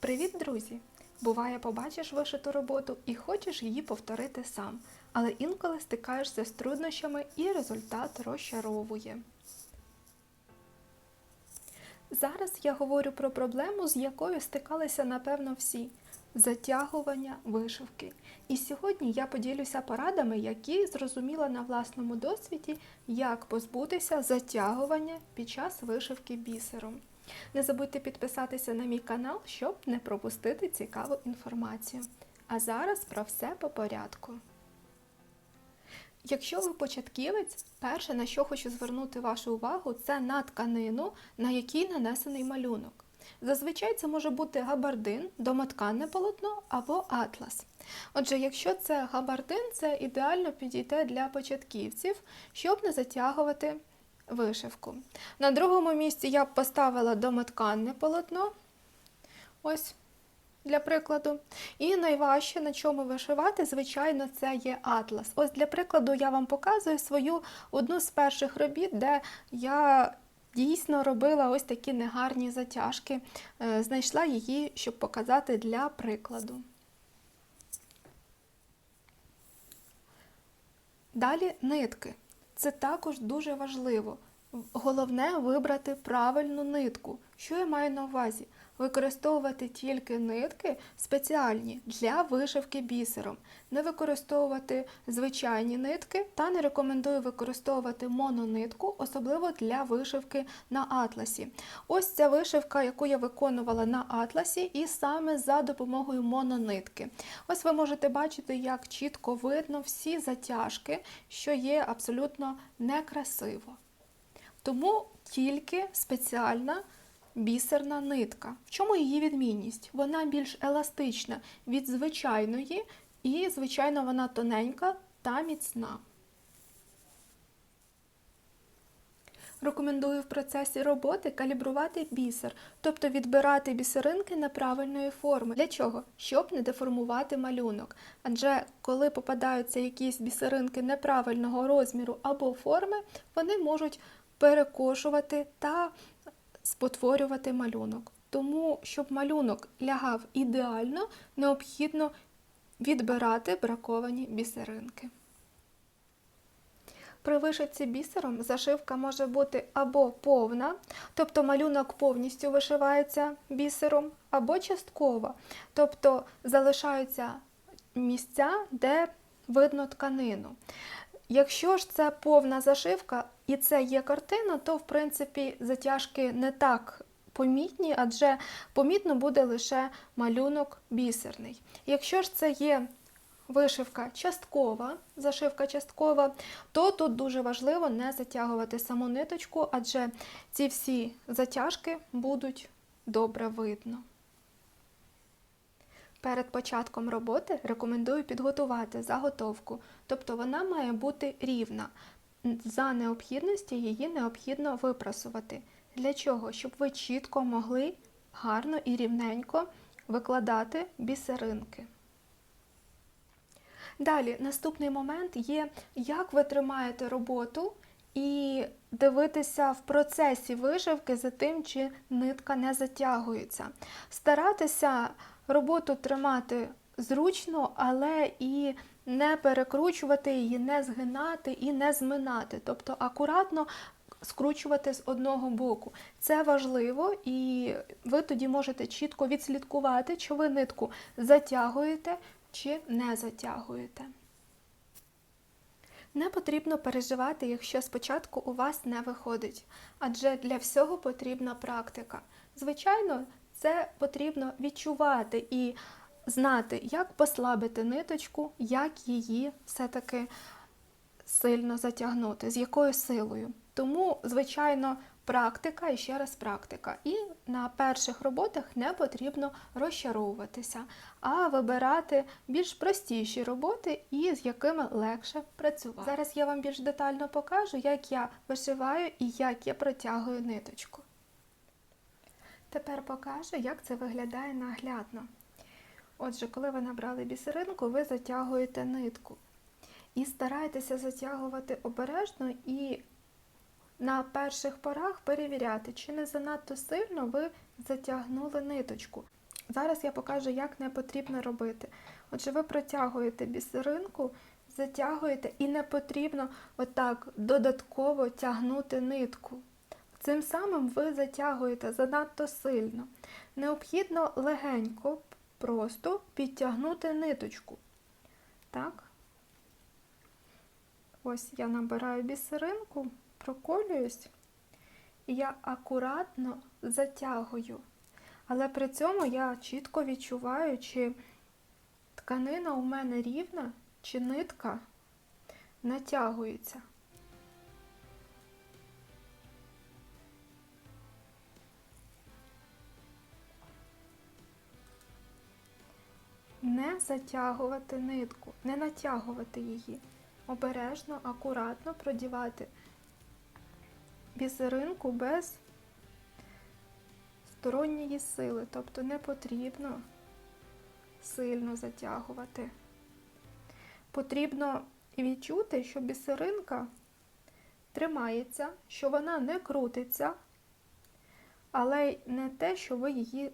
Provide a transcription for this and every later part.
Привіт, друзі! Буває, побачиш вишиту роботу і хочеш її повторити сам, але інколи стикаєшся з труднощами і результат розчаровує. Зараз я говорю про проблему, з якою стикалися, напевно, всі затягування вишивки. І сьогодні я поділюся порадами, які зрозуміла на власному досвіді, як позбутися затягування під час вишивки бісером. Не забудьте підписатися на мій канал, щоб не пропустити цікаву інформацію. А зараз про все по порядку. Якщо ви початківець, перше, на що хочу звернути вашу увагу, це на тканину, на якій нанесений малюнок. Зазвичай це може бути габардин, домотканне полотно або атлас. Отже, якщо це габардин, це ідеально підійде для початківців, щоб не затягувати вишивку. На другому місці я б поставила домотканне полотно. Ось для прикладу. І найважче, на чому вишивати, звичайно, це є атлас. Ось для прикладу я вам показую свою одну з перших робіт, де я дійсно робила ось такі негарні затяжки. Е, Знайшла її, щоб показати для прикладу. Далі нитки. Це також дуже важливо. Головне вибрати правильну нитку. Що я маю на увазі? Використовувати тільки нитки спеціальні для вишивки бісером, не використовувати звичайні нитки та не рекомендую використовувати мононитку, особливо для вишивки на атласі. Ось ця вишивка, яку я виконувала на атласі, і саме за допомогою мононитки. Ось ви можете бачити, як чітко видно всі затяжки, що є абсолютно некрасиво. Тому тільки спеціальна бісерна нитка. В чому її відмінність? Вона більш еластична від звичайної, і, звичайно, вона тоненька та міцна. Рекомендую в процесі роботи калібрувати бісер, тобто відбирати бісеринки неправильної форми. Для чого? Щоб не деформувати малюнок. Адже коли попадаються якісь бісеринки неправильного розміру або форми, вони можуть перекошувати та спотворювати малюнок. Тому, щоб малюнок лягав ідеально, необхідно відбирати браковані бісеринки. При вишивці бісером зашивка може бути або повна, тобто малюнок повністю вишивається бісером, або часткова, тобто залишаються місця, де видно тканину. Якщо ж це повна зашивка і це є картина, то в принципі затяжки не так помітні, адже помітно буде лише малюнок бісерний. Якщо ж це є вишивка часткова, зашивка часткова, то тут дуже важливо не затягувати саму ниточку, адже ці всі затяжки будуть добре видно. Перед початком роботи рекомендую підготувати заготовку, тобто вона має бути рівна. За необхідності її необхідно випрасувати. Для чого? Щоб ви чітко могли гарно і рівненько викладати бісеринки. Далі, наступний момент є, як ви тримаєте роботу і дивитися в процесі вишивки за тим, чи нитка не затягується. Старатися роботу тримати зручно, але і не перекручувати її, не згинати і не зминати. Тобто акуратно скручувати з одного боку. Це важливо, і ви тоді можете чітко відслідкувати, чи ви нитку затягуєте чи не затягуєте. Не потрібно переживати, якщо спочатку у вас не виходить, адже для всього потрібна практика. Звичайно, це потрібно відчувати і знати, як послабити ниточку, як її все-таки сильно затягнути, з якою силою. Тому, звичайно, практика і ще раз практика. І на перших роботах не потрібно розчаровуватися, а вибирати більш простіші роботи і з якими легше працювати. Зараз я вам більш детально покажу, як я вишиваю і як я протягую ниточку. Тепер покажу, як це виглядає наглядно. Отже, коли ви набрали бісеринку, ви затягуєте нитку. І старайтеся затягувати обережно і на перших порах перевіряти, чи не занадто сильно ви затягнули ниточку. Зараз я покажу, як не потрібно робити. Отже, ви протягуєте бісеринку, затягуєте і не потрібно отак додатково тягнути нитку. Цим самим ви затягуєте занадто сильно. Необхідно легенько просто підтягнути ниточку. Так. Ось я набираю бісеринку, проколююсь, і я акуратно затягую. Але при цьому я чітко відчуваю, чи тканина у мене рівна, чи нитка натягується. Не затягувати нитку, не натягувати її. Обережно, акуратно продівати бісеринку без сторонньої сили, тобто не потрібно сильно затягувати. Потрібно відчути, що бісеринка тримається, що вона не крутиться, але не те, що ви її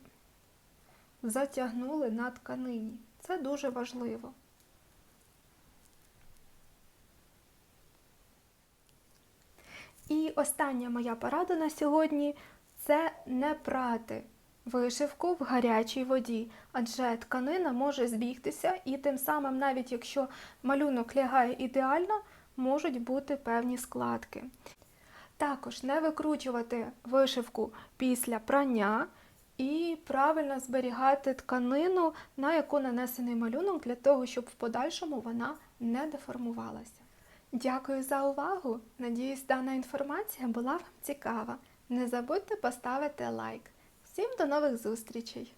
затягнули на тканині. Це дуже важливо. І остання моя порада на сьогодні це не прати вишивку в гарячій воді, адже тканина може збігтися, і тим самим, навіть якщо малюнок лягає ідеально, можуть бути певні складки. Також не викручувати вишивку після прання і правильно зберігати тканину, на яку нанесений малюнок, для того, щоб в подальшому вона не деформувалася. Дякую за увагу! Надіюсь, дана інформація була вам цікава. Не забудьте поставити лайк. Всім до нових зустрічей!